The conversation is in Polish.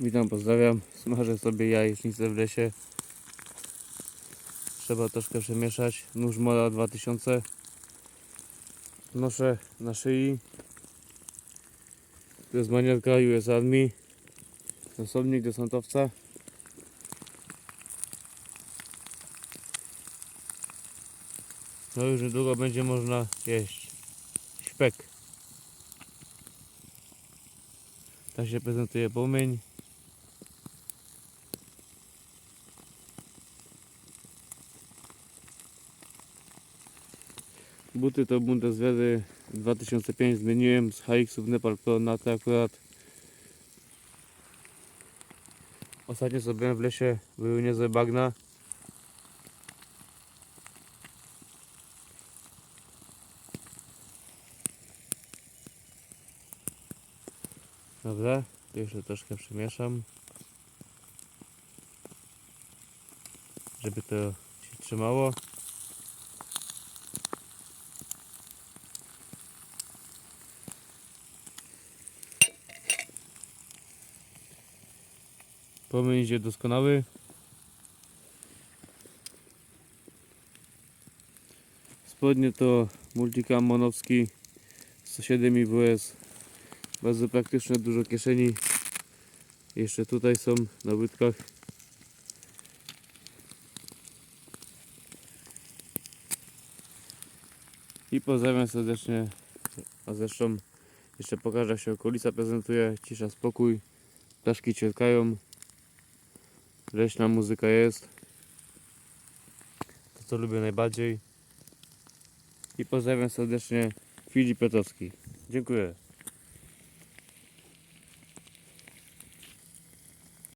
Witam, pozdrawiam. Smażę sobie jajecznicę w lesie. Trzeba troszkę przemieszać. Nóż Mola 2000. Noszę na szyi. To jest manierka US Army. Osobnik desantowca. No już niedługo będzie można jeść. Śpek. Tak się prezentuje płomień. Buty to Bundeswehry 2005 zmieniłem z HX-ów Nepal Pro na te akurat. Ostatnio zrobiłem w lesie, były niezłe bagna. Dobra, jeszcze troszkę przemieszam. Żeby to się trzymało. Płomień idzie doskonały. Spodnie to Multicam Monowski 107 IWS. Bardzo praktyczne, dużo kieszeni. Jeszcze tutaj są na łydkach. I pozdrawiam serdecznie. A zresztą jeszcze pokażę się okolica prezentuje. Cisza, spokój. Ptaszki ćwierkają. Leśna muzyka jest. To co lubię najbardziej. I pozdrawiam serdecznie Filip Petrowski. Dziękuję.